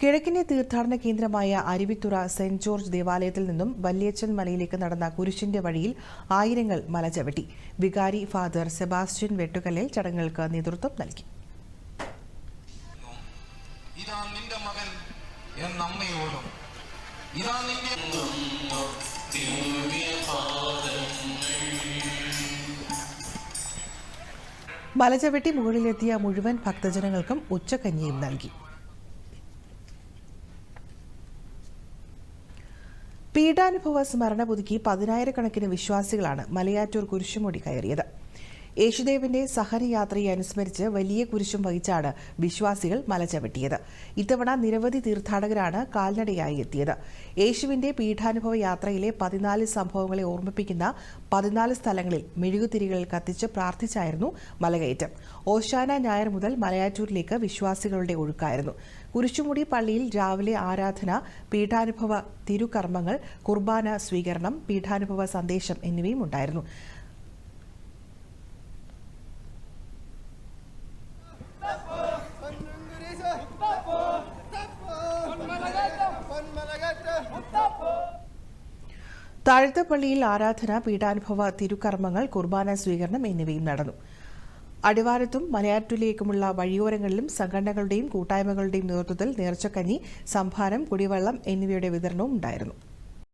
കിഴക്കിന്റെ തീർത്ഥാടന കേന്ദ്രമായ Aruvithura saint George ദേവാലയത്തിൽ നിന്നും വല്യച്ചൻ മലയിലേക്ക് നടന്ന കുരിശിന്റെ വഴിയിൽ ആയിരങ്ങൾ മല ചവിട്ടി. വികാരി ഫാദർ സെബാസ്റ്റ്യൻ വെട്ടുകല്ലിൽ ചടങ്ങുകൾക്ക് നേതൃത്വം നൽകി. ഇതാ നിന്റെ മകൻ എന്നമ്മയോടും ഇതാ നിന്റെ മുകളിലെത്തിയ മുഴുവൻ ഭക്തജനങ്ങൾക്കും ഉച്ചക്കഞ്ഞിയും നൽകി. പീഡാനുഭവ സ്മരണ പുതുക്കി പതിനായിരക്കണക്കിന് വിശ്വാസികളാണ് മലയാറ്റൂർ കുരിശുമുടി കയറിയത്. യേശുദേവിന്റെ സഹനയാത്രയെ അനുസ്മരിച്ച് വലിയ കുരിശും വഹിച്ചാണ് വിശ്വാസികൾ മല ചവിട്ടിയത് ഇത്തവണ നിരവധി തീർത്ഥാടകരാണ് കാൽനടയായി എത്തിയത്. യേശുവിന്റെ പീഠാനുഭവ യാത്രയിലെ പതിനാല് സംഭവങ്ങളെ ഓർമ്മിപ്പിക്കുന്ന പതിനാല് സ്ഥലങ്ങളിൽ മെഴുകുതിരികൾ കത്തിച്ച് പ്രാർത്ഥിച്ചായിരുന്നു മലകയറ്റം. ഓശാന ഞായർ മുതൽ മലയാറ്റൂരിലേക്ക് വിശ്വാസികളുടെ ഒഴുക്കായിരുന്നു. കുരിശുമുടി പള്ളിയിൽ രാവിലെ ആരാധന പീഠാനുഭവ തിരുകർമ്മങ്ങൾ കുർബാന സ്വീകരണം പീഠാനുഭവ സന്ദേശം എന്നിവയും ഉണ്ടായിരുന്നു. താഴ്ത്തപ്പള്ളിയിൽ ആരാധന പീഠാനുഭവ തിരുക്കർമ്മങ്ങൾ കുർബാന സ്വീകരണം എന്നിവയും നടന്നു. അടിവാരത്തും മലയാറ്റൂലേക്കുമുള്ള വഴിയോരങ്ങളിലും സംഘടനകളുടെയും കൂട്ടായ്മകളുടെയും നേതൃത്വത്തിൽ നേർച്ചക്കഞ്ഞി സംഭാരം കുടിവെള്ളം എന്നിവയുടെ വിതരണവും ഉണ്ടായിരുന്നു.